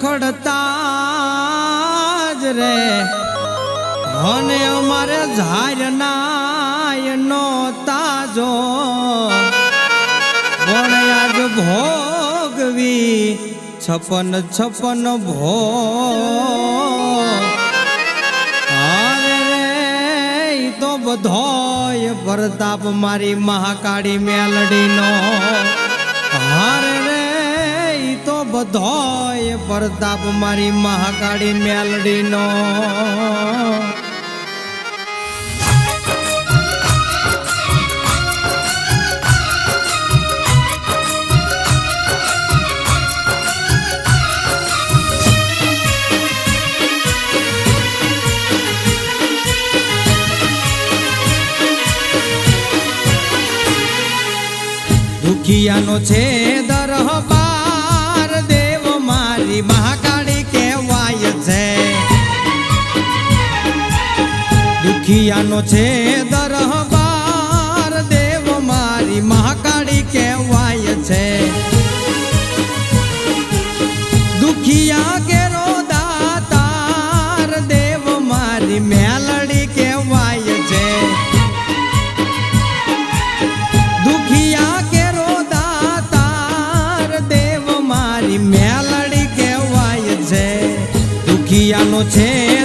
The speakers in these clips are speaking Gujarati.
રખડતા જ રે. અને અમારે ઝારના નો તાજો આજ ભોગવી છપન છપન ભોગ તો બધોય પ્રતાપ મારી મહાકાળી મેલડીનો. હારે રે ઈ તો બધોય પ્રતાપ મારી મહાકાળી મેલડીનો. દુખિયાનો છે દુખિયાનો છે દરબાર, દેવ મારી મહાકાળી કહેવાય છે. દુખિયા કેરો દાતાર, દેવ મારી મેલડી કહેવાય છે. દુખિયા કેરો દાતાર, દેવ મારી મેલડી કહેવાય છે. દુખિયાનો છે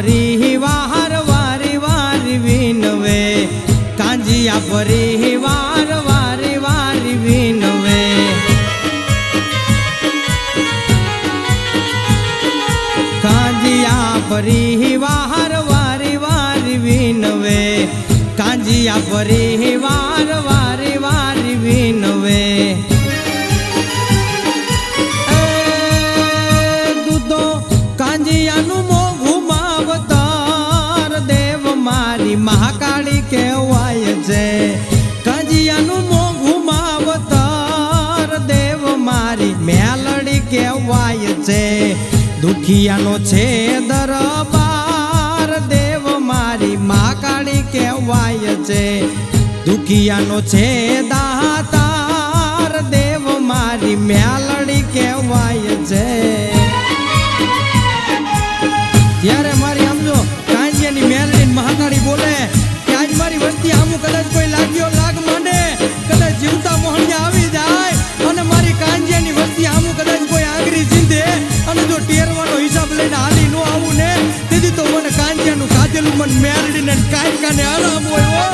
કાંજિયા પરિવાર વાર વાર વિનવે. કાંજિયા પરિવાર વાર વાર વિનવે. કાંજિયા પરિવાર વાર વાર વિનવે. કાંજિયા પરિવાર દુખિયાનો છે દરબાર દેવ મારી મા કાળી કહેવાય છે. દુખિયાનો છે દાતાર હોય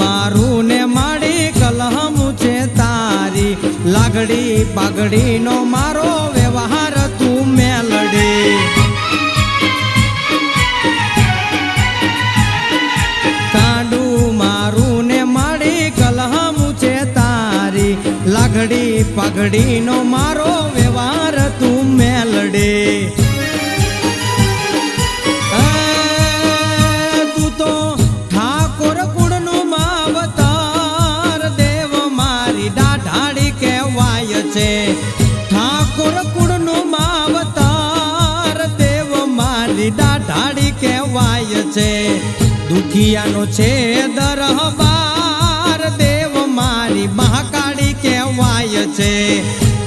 મારું ને લાગડી મારો પાઘડીનો મારો વ્યવહાર તું મેલડે. તું તો ઠાકોર કુળનું માવતાર દેવ મારી દાઢાડી કહેવાય છે. ઠાકોર કુળનું માવતાર દેવ મારી દાઢાડી કહેવાય છે. દુખિયાનો છે દરબાર છે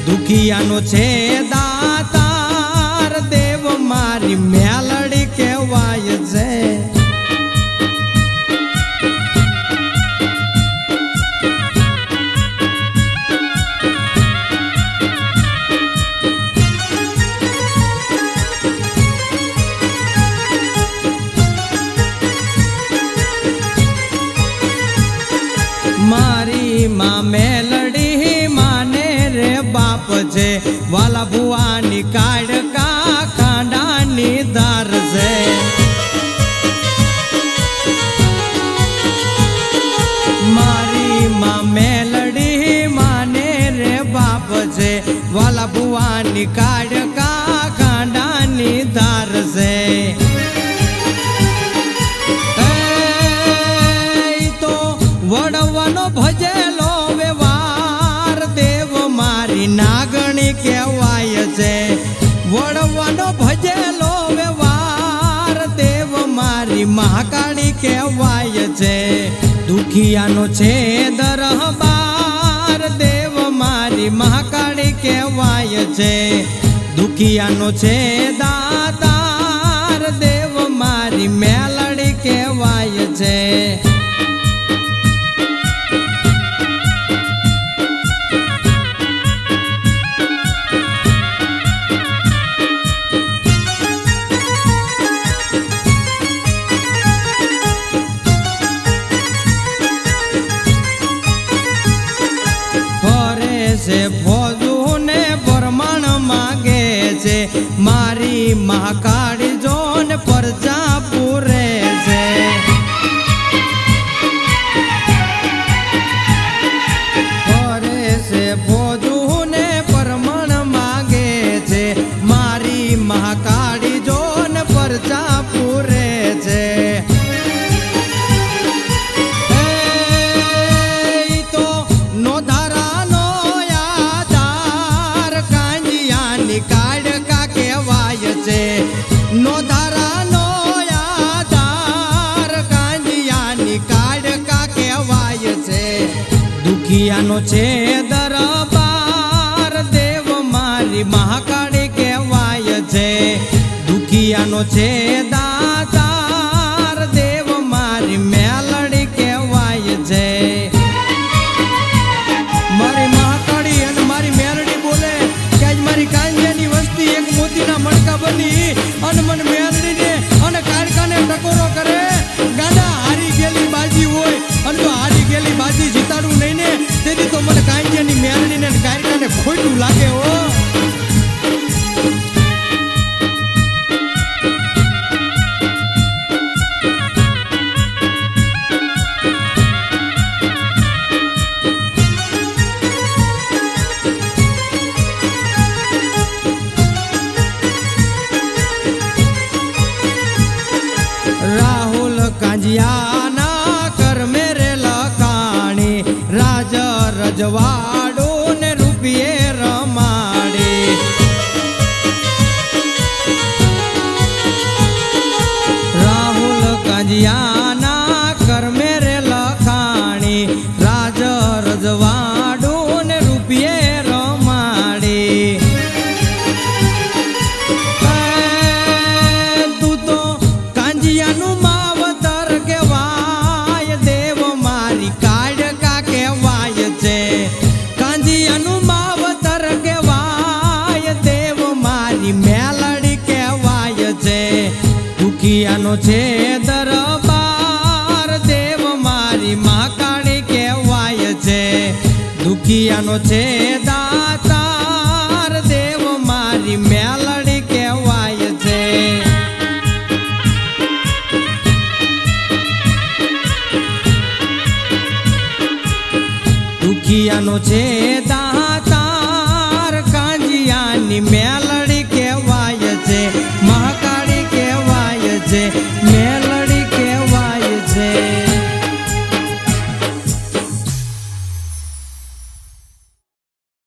દુખિયાનો છે દાતાર દેવ મારી મેલડી કહેવાય છે. મારી માં કહેવાય છે દુખિયાનો છે દરબાર દેવ મારી મહાકાળી કહેવાય છે દુખિયાનો છે દાતાર મહાકાળી જોન પરચા પૂરે છે. ફરે છે ફોજું ને પ્રમાણ માગે છે. મારી મહાકાળી જોન પરચા દુખિયાનો છે દરબાર દેવ મારી મહાકાળી કહેવાય છે. દુખિયાનો છે દાતાર કાંજિયાના કર મેરે લકાણી રાજ રૂપિયે રમાડી રાહુલ કાંજિયાના કર્મે મેરે લખાણી રાજ રજવાડો રૂપિયે રમાડી તું તો કાંજિયાનું દુખિયાનો છે દરબાર, દેવ મારી મહાકાળી કહેવાય છે. દુખિયાનો છે દાતાર, દેવ મારી મેલડી કહેવાય છે. દુખિયાનો છે દા